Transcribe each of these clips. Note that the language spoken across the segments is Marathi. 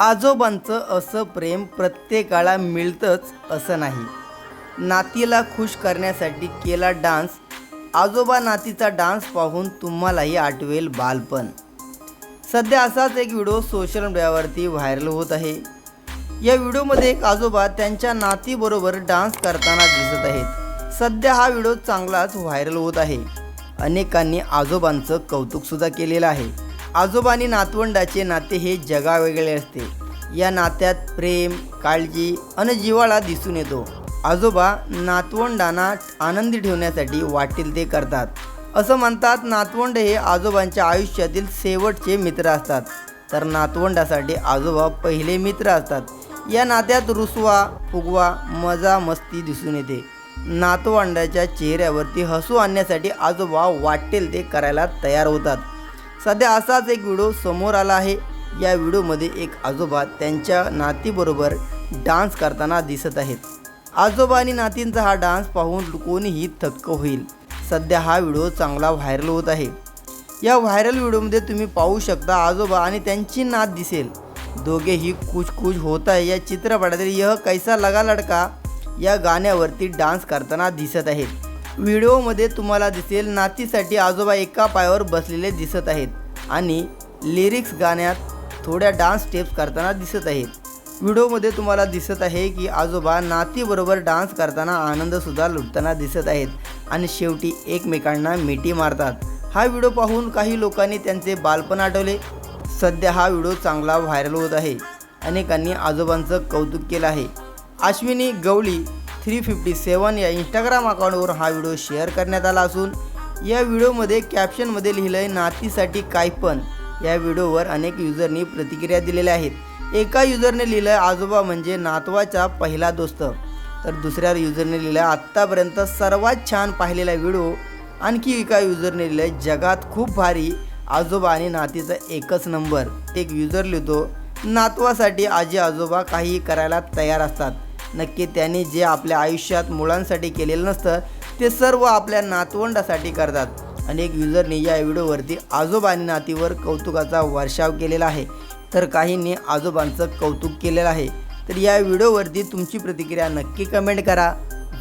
आजोबांचं असं प्रेम प्रत्येकाला मिळतंच असं नाही. नातीला खुश करण्यासाठी केला डान्स आजोबा नातीचा डान्स पाहून तुम्हालाही आठवेल बालपण. सध्या असाच एक व्हिडिओ सोशल मीडियावरती व्हायरल होत आहे. या व्हिडिओमध्ये एक आजोबा त्यांच्या नातीबरोबर डान्स करताना दिसत आहेत. सध्या हा व्हिडिओ चांगलाच व्हायरल होत आहे. अनेकांनी आजोबांचं कौतुकसुद्धा केलेलं आहे. आजोबा आणि नातवंडाचे नाते हे जगावेगळे असते. या नात्यात प्रेम काळजी आणि जिवाळा दिसून येतो. आजोबा नातवंडांना आनंदी ठेवण्यासाठी वाटेल ते करतात. असं म्हणतात नातवंड हे आजोबांच्या आयुष्यातील शेवटचे मित्र असतात. तर नातवंडासाठी आजोबा पहिले मित्र असतात. या नात्यात रुसवा फुगवा मजा मस्ती दिसून येते. नातवंडाच्या चेहऱ्यावरती हसू आणण्यासाठी आजोबा वाटेल ते करायला तयार होतात. सध्या असाच एक व्हिडिओ समोर आला आहे. या व्हिडिओमध्ये एक आजोबा त्यांच्या नातीबरोबर डान्स करताना दिसत आहेत. आजोबा आणि नातींचा हा डान्स पाहून कोणीही थक्क होईल. सध्या हा व्हिडिओ चांगला व्हायरल होत आहे. या व्हायरल व्हिडिओमध्ये तुम्ही पाहू शकता आजोबा आणि त्यांची नात दिसेल. दोघेही कुछ कुछ होत आहे. या चित्रपटातील यह कैसा लगा लडका? या गाण्यावरती डान्स करताना दिसत आहेत. व्हिडिओमध्ये तुम्हाला दिसेल नातीसाठी आजोबा एका पायावर बसलेले दिसत आहेत आणि लिरिक्स गाण्यात थोड्या डान्स स्टेप्स करताना दिसत आहेत. व्हिडिओमध्ये तुम्हाला दिसत आहे की आजोबा नातीबरोबर डान्स करताना आनंदसुद्धा लुटताना दिसत आहेत आणि शेवटी एकमेकांना मिठी मारतात. हा व्हिडिओ पाहून काही लोकांनी त्यांचे बालपण आठवले. सध्या हा व्हिडिओ चांगला व्हायरल होत आहे. अनेकांनी आजोबांचं कौतुक केलं आहे. Ashwini Gawali three fifty seven या इंस्टाग्राम अकाउंटवर हा व्हिडिओ शेअर करण्यात आला असून या व्हिडिओमध्ये कॅप्शनमध्ये लिहिलं आहे नातीसाठी काय पण. या व्हिडिओवर अनेक युजरनी प्रतिक्रिया दिलेल्या आहेत. एका युजरने लिहिलं आहे आजोबा म्हणजे नातवाचा पहिला दोस्त. तर दुसऱ्या युजरने लिहिलं आहे आत्तापर्यंत सर्वात छान पाहिलेला व्हिडिओ आणखी एका युजरने लिहिलं आहे जगात खूप भारी. आजोबा आणि नातीचा एकच नंबर एक युजर लिहितो नातवासाठी आजी आजोबा काहीही करायला तयार असतात. नक्की त्यांनी जे आपल्या आयुष्यात मुलांसाठी केलेलं नसतं ते सर्व आपल्या नातवंडासाठी करतात. अनेक युजरनी या व्हिडिओवरती आजोबा आणि नातीवर कौतुकाचा वर्षाव केलेला आहे. तर काहींनी आजोबांचं कौतुक केलेलं आहे. तर या व्हिडिओवरती तुमची प्रतिक्रिया नक्की कमेंट करा.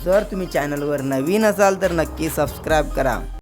जर तुम्ही चॅनलवर नवीन असाल तर नक्की सबस्क्राईब करा.